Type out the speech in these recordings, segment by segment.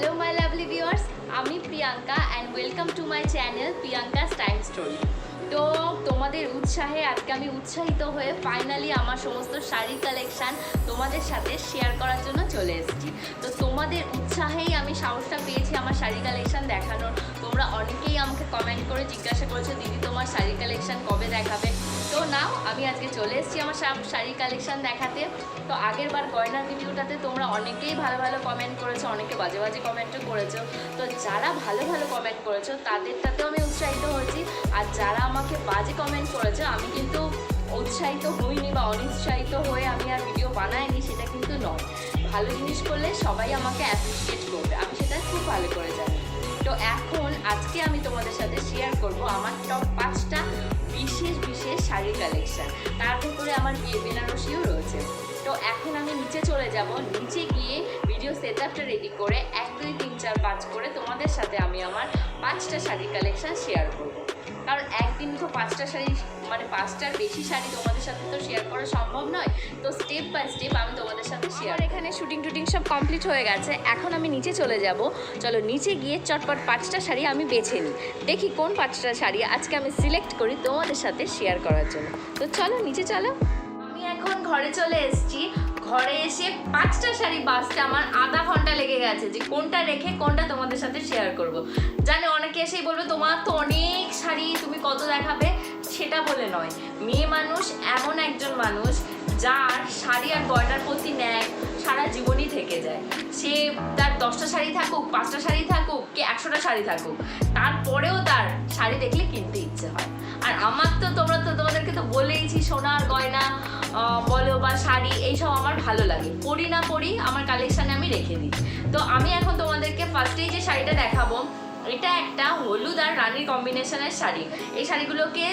Hello my lovely viewers আমি Priyanka and welcome to my channel Priyanka time story তো তোমাদের উৎসাহে আজকে আমি উৎসাহিত হয়ে ফাইনালি আমার সমস্ত শাড়ি কালেকশান তোমাদের সাথে শেয়ার করার জন্য চলে এসেছি। তো তোমাদের উৎসাহেই আমি সাহসটা পেয়েছি আমার শাড়ি কালেকশান দেখানোর। তোমরা অনেকেই আমাকে কমেন্ট করে জিজ্ঞাসা করেছ, দিদি, তোমার শাড়ি কালেকশান কবে দেখাবে? তো নাও, আমি আজকে চলে এসেছি আমার শাড়ি কালেকশন দেখাতে। তো আগের বার গয়নার ভিডিওটাতে তোমরা অনেকেই ভালো ভালো কমেন্ট করেছ, অনেকে বাজে বাজে কমেন্টও করেছ। তো যারা ভালো ভালো কমেন্ট করেছ, তাদেরটাতেও আমি উৎসাহিত হয়েছি। আর যারা আমাকে বাজে কমেন্ট করেছ, আমি কিন্তু উৎসাহিত হইনি বা অনিৎসাহিত হয়ে আমি আর ভিডিও বানাইনি, সেটা কিন্তু নয়। ভালো জিনিস করলে সবাই আমাকে অ্যাপ্রিসিয়েট করবে। আমি সেটা খুব ভালো করে জানি। তো এখন আজকে আমি তোমাদের সাথে শেয়ার করব আমার টপ পাঁচটা বিশেষ বিশেষ শাড়ি কালেকশন তার উপরে আমার বিয়ে বেনারসিও রয়েছে। তো এখন আমি নিচে চলে যাব। নিচে গিয়ে ভিডিও সেট আপটা রেডি করে এক দুই তিন চার পাঁচ করে তোমাদের সাথে আমি আমার পাঁচটা শাড়ি কালেকশন শেয়ার করব। কারণ একদিন তো পাঁচটা শাড়ি মানে পাঁচটার বেশি শাড়ি তোমাদের সাথে তো শেয়ার করা সম্ভব নয়। তো স্টেপ বাই স্টেপ আমি তোমাদের সাথে শেয়ার এখানে শুটিং টুটিং সব কমপ্লিট হয়ে গেছে। এখন আমি নিচে চলে যাব। চলো নিচে গিয়ে চটপট পাঁচটা শাড়ি আমি বেছে নিই। দেখি কোন পাঁচটা শাড়ি আজকে আমি সিলেক্ট করি তোমাদের সাথে শেয়ার করার জন্য। তো চলো নিচে চলো। আমি এখন ঘরে চলে এসেছি। ঘরে এসে পাঁচটা শাড়ি বাঁচতে আমার আধা ঘণ্টা লেগে গেছে যে কোনটা রেখে কোনটা তোমাদের সাথে শেয়ার করব। জানে, অনেকে এসেই বলবে, তোমার তো অনেক শাড়ি তুমি কত দেখাবে সেটা বলে নয় মেয়ে মানুষ এমন একজন মানুষ যার শাড়ি আর গয়নার প্রতি ন্যায় সারা জীবনই থেকে যায়। সে তার দশটা শাড়ি থাকুক, পাঁচটা শাড়ি থাকুক, কি একশোটা শাড়ি থাকুক, তারপরেও তার শাড়ি দেখলে কিনতে ইচ্ছে হয়। আর আমার তো তোমরা তো তোমাদেরকে তো বলেইছি, সোনার গয়না বলো বা শাড়ি, এইসব আমার ভালো লাগে। পরি না পরি, আমার কালেকশানে আমি রেখে দিই। তো আমি এখন তোমাদেরকে ফার্স্টেই যে শাড়িটা দেখাবো এটা একটা হলুদ আর রানীর কম্বিনেশনের শাড়ি। এই শাড়িগুলোকে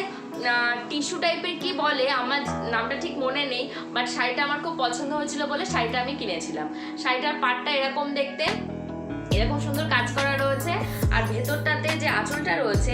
টিস্যু টাইপের কি বলে, আমার নামটা ঠিক মনে নেই বাট শাড়িটা আমার খুব পছন্দ হয়েছিল বলে শাড়িটা আমি কিনেছিলাম। শাড়িটার পাটটা এরকম দেখতে, এরকম সুন্দর কাজ করা রয়েছে, আর ভেতরটাতে যে আঁচলটা রয়েছে,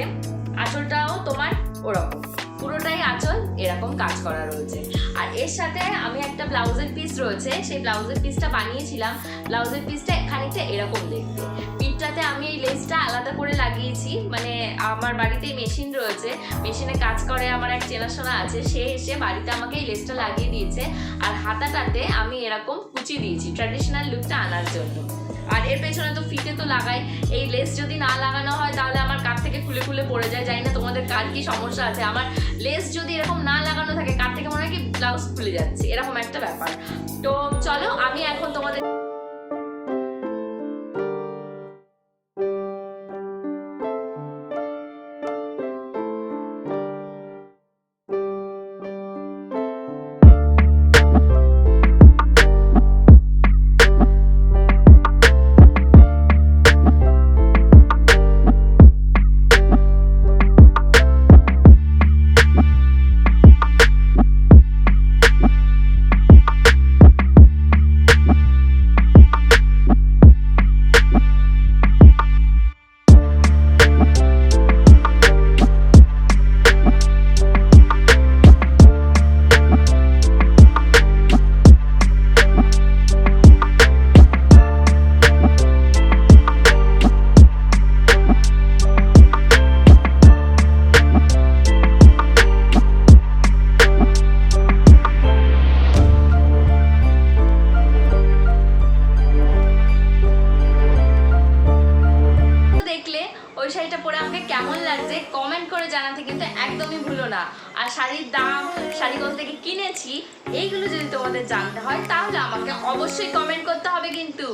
আঁচলটাও তোমার ওরকম। পুরোটাই আঁচল এরকম কাজ করা রয়েছে। আর এর সাথে আমি একটা ব্লাউজের পিস রয়েছে, সেই ব্লাউজের পিসটা বানিয়েছিলাম। ব্লাউজের পিসটা খানিকটা এরকম দেখতে। পিঠটাতে আমি এই লেসটা আলাদা করে লাগিয়েছি মানে আমার বাড়িতে মেশিন রয়েছে। মেশিনে কাজ করে আমার এক চেনাশোনা আছে, সে এসে বাড়িতে আমাকে এই লেসটা লাগিয়ে দিয়েছে। আর হাতাটাতে আমি এরকম কুচি দিয়েছি ট্র্যাডিশনাল লুকটা আনার জন্য। আর এর পেছনে তো ফিতে তো লাগাই। এই লেস যদি না লাগানো হয়, তাহলে আমার কাঠ থেকে খুলে খুলে পড়ে যায়। জানি না তোমাদের কার কি সমস্যা আছে। আমার লেস যদি এরকম না লাগানো থাকে কাঠ থেকে মনে হয় কি ব্লাউজ খুলে যাচ্ছে। এরকম একটা ব্যাপার। তো চলো, আমি এখন তোমাদের এইগুলো যদি তোমাদের জানতে হয়, তাহলে আমাকে অবশ্যই কমেন্ট করতে হবে কিন্তু।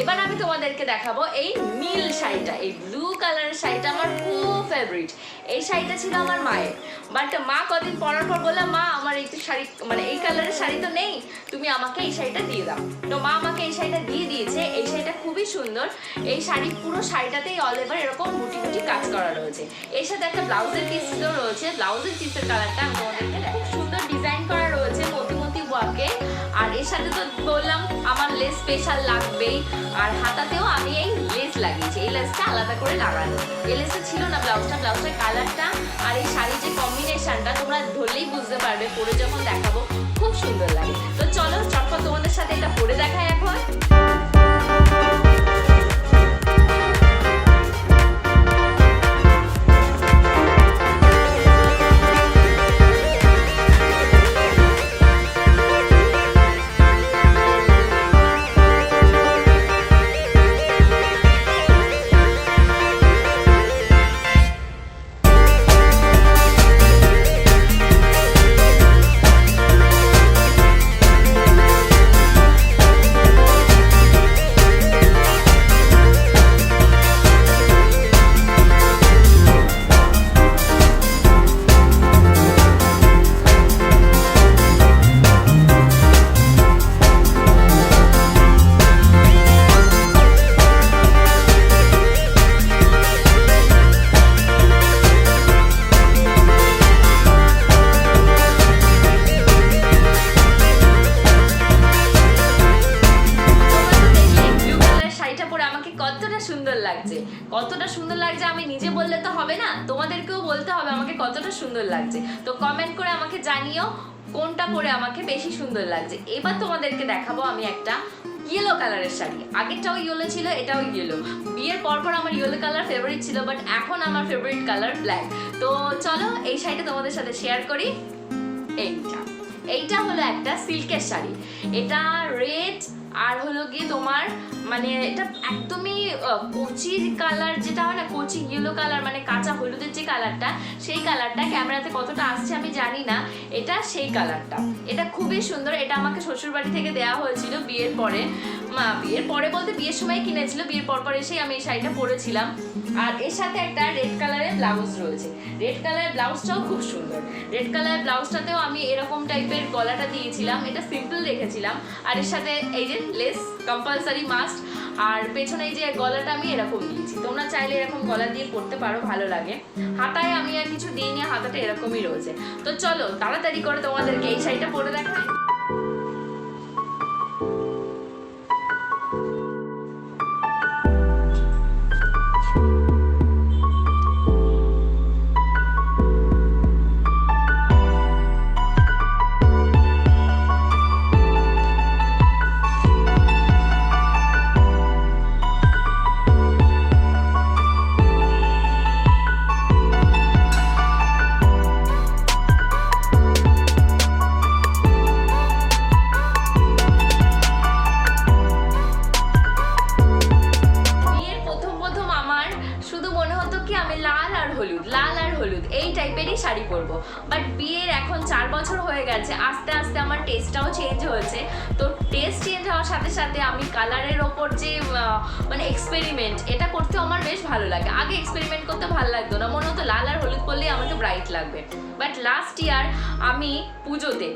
এবার আমি তোমাদেরকে দেখাবো এই নীল শাড়িটা, এই ব্লু কালারের শাড়িটা আমার খুব ফেভারিট এই শাড়িটা ছিল আমার মায়ের। বাট মা কদিন পরার পর বললাম মা, আমার এই শাড়ি মানে এই কালারের শাড়ি তো নেই, তুমি আমাকে এই শাড়িটা দিয়ে দাও। তো মা আমাকে এই শাড়িটা দিয়ে দিয়েছে। এই শাড়িটা খুবই সুন্দর। এই শাড়ি, পুরো শাড়িটাতেই অল এভার এরকম মুটি মুটি কাজ করা রয়েছে। এর সাথে একটা ব্লাউজের পিসও রয়েছে। ব্লাউজের পিসের কালারটা আমি তোমাদেরকে। খুব সুন্দর ডিজাইন মতি আর এর সাথে তো বললাম, আমার লেস স্পেশাল লাগবেই। আর হাতাতেও আমি এই লেস লাগিয়েছি। এই লেসটা আলাদা করে লাগানো। এই লেসটা ছিল না ব্লাউজটা ব্লাউজের কালারটা আর এই শাড়ির যে কম্বিনেশনটা তোমরা ধরলেই বুঝতে পারবে। পরে যখন দেখাবো, খুব সুন্দর লাগে। তো চলো, চটপট তোমাদের সাথে এটা পরে দেখায় এখন। লাগছে আমি নিজে বললে তো হবে না? তোমাদেরকেও বলতে হবে আমাকে কতটা সুন্দর লাগছে। তো কমেন্ট করে আমাকে জানিও কোনটা পরে আমাকে বেশি সুন্দর লাগছে। এবার তোমাদেরকে দেখাবো আমি একটা ইয়েলো কালারের শাড়ি। আগেরটাও ইয়েলো ছিল এটাও ইয়েলো বিয়ের পর পর আমার ইয়েলো কালার ফেভারিট ছিল বাট এখন আমার ফেভারিট কালার ব্ল্যাক তো চলো এই শাড়িটা তোমাদের সাথে শেয়ার করি। এইটা। এইটা হলো একটা সিল্কের শাড়ি। এটা রেড আর হলো গিয়ে তোমার মানে এটা একদমই আহ, কচি কালার যেটা হয় না কচি ইয়েলো কালার মানে কাঁচা হলুদের যে কালারটা সেই কালারটা ক্যামেরাতে কতটা আসছে আমি জানি না এটা সেই কালারটা এটা খুবই সুন্দর এটা আমাকে শ্বশুরবাড়ি থেকে দেওয়া হয়েছিল বিয়ের পরে। মা বিয়ের পরে বলতে বিয়ের সময় কিনেছিল বিয়ের পর পর এসেই আমি এই শাড়িটা পরেছিলাম। আর এর সাথে একটা রেড কালারের ব্লাউজ রয়েছে। রেড কালারের ব্লাউজটাও খুব সুন্দর। রেড কালারের ব্লাউজটাতেও আমি এরকম টাইপের গলাটা দিয়েছিলাম এটা সিম্পল রেখেছিলাম আর এর সাথে এই যে লেস কম্পালসারি মাস্ট আর পেছনে যে গলাটা আমি এরকম দিয়েছি। তোমরা চাইলে এরকম গলা দিয়ে পরতে পারো, ভালো লাগে। হাতায় আমি আর কিছু দিইনি, হাতাটা এরকমই রয়েছে। তো চলো, তাড়াতাড়ি করে তোমাদেরকে এই শাড়িটা পরে দেখাই। আমি কালারের ওপর যে মানে এক্সপেরিমেন্ট এটা করতে আমার বেশ ভালো লাগে। আগে এক্সপেরিমেন্ট করতে ভালো লাগতো না। মনে হতো লাল আর হলুদ পরলেই আমাকে ব্রাইট লাগবে। বাট লাস্ট ইয়ার আমি পুজোতে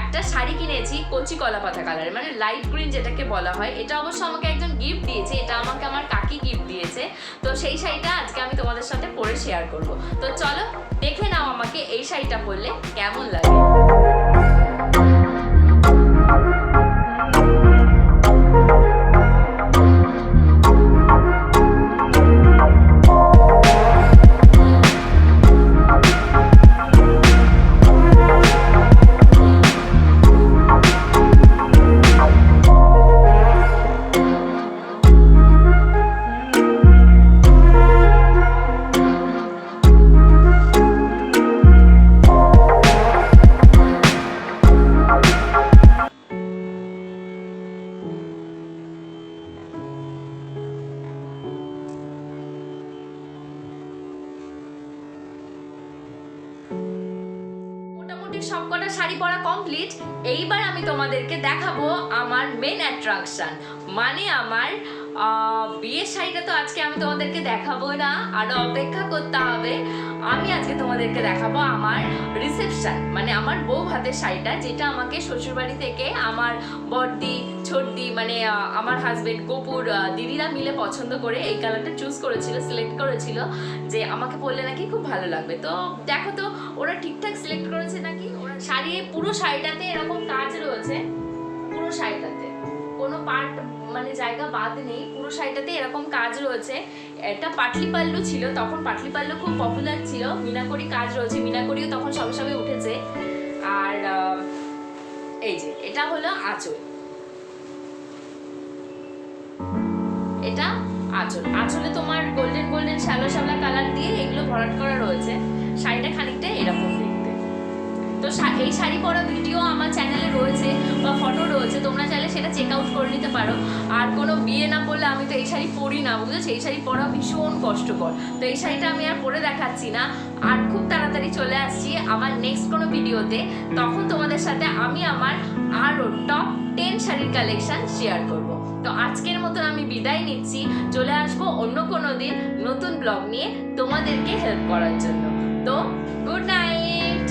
একটা শাড়ি কিনেছি কচি কলা পাতা কালারের মানে লাইট গ্রিন যেটাকে বলা হয়। এটা অবশ্য আমাকে একজন গিফট দিয়েছে। এটা আমাকে আমার কাকি গিফট দিয়েছে। তো সেই শাড়িটা আজকে আমি তোমাদের সাথে পরে শেয়ার করব। তো চলো দেখে নাও আমাকে এই শাড়িটা পরলে কেমন লাগে। সবকটা শাড়ি পরা কমপ্লিট এইবার আমি তোমাদেরকে দেখাবো আমার মেন অ্যাট্রাকশন মানে আমার বিয়ের শাড়িটা তো আজকে আমি তোমাদেরকে দেখাবো না আরও অপেক্ষা করতে হবে। আমি আজকে তোমাদেরকে দেখাবো আমার রিসেপশন মানে আমার বউ হাতের শাড়িটা যেটা আমাকে শ্বশুরবাড়ি থেকে আমার বড়দি ছোটদি মানে আমার হাজবেন্ড আহ, দিদিরা মিলে পছন্দ করে এই কালারটা চুজ করেছিল সিলেক্ট করেছিল যে আমাকে বললে নাকি খুব ভালো লাগবে। তো দেখো তো ওরা ঠিকঠাক সিলেক্ট করেছে নাকি? শাড়ি, পুরো শাড়িটাতে এরকম কাজ রয়েছে। পুরো শাড়িটাতে। কোনো পার্ট মানে জায়গা বাদ নেই। পুরো শাড়িটাতে এরকম কাজ রয়েছে। এটা পাটলি পাল্লু ছিল, তখন পাটলি পাল্লু খুব পপুলার ছিল। মিনাকরি কাজ রয়েছে মিনাকরিও তখন সবে সবে উঠেছে। আর এই যে, এটা হলো আঁচল। এটা আঁচল। আঁচলে তোমার গোল্ডেন গোল্ডেন শ্যালো শ্যাওলা কালার দিয়ে এগুলো ভরাট করা রয়েছে। তো এই শাড়ি পরা ভিডিও আমার চ্যানেলে রয়েছে বা ফটো রয়েছে, তোমরা চাইলে সেটা চেক আউট করে নিতে পারো। আর কোনো বিয়ে না পড়লে আমি তো এই শাড়ি পরি না, বুঝেছ? এই শাড়ি পরা ভীষণ কষ্টকর। তো এই শাড়িটা আমি আর পরে দেখাচ্ছি না। আর খুব তাড়াতাড়ি চলে আসছি আমার নেক্সট কোনো ভিডিওতে তখন তোমাদের সাথে আমি আমার আরও টপ টেন শাড়ির কালেকশান শেয়ার করব। তো আজকের মতন আমি বিদায় নিচ্ছি। চলে আসব অন্য কোনো দিন নতুন ব্লগ নিয়ে তোমাদেরকে হেল্প করার জন্য। তো গুড নাইট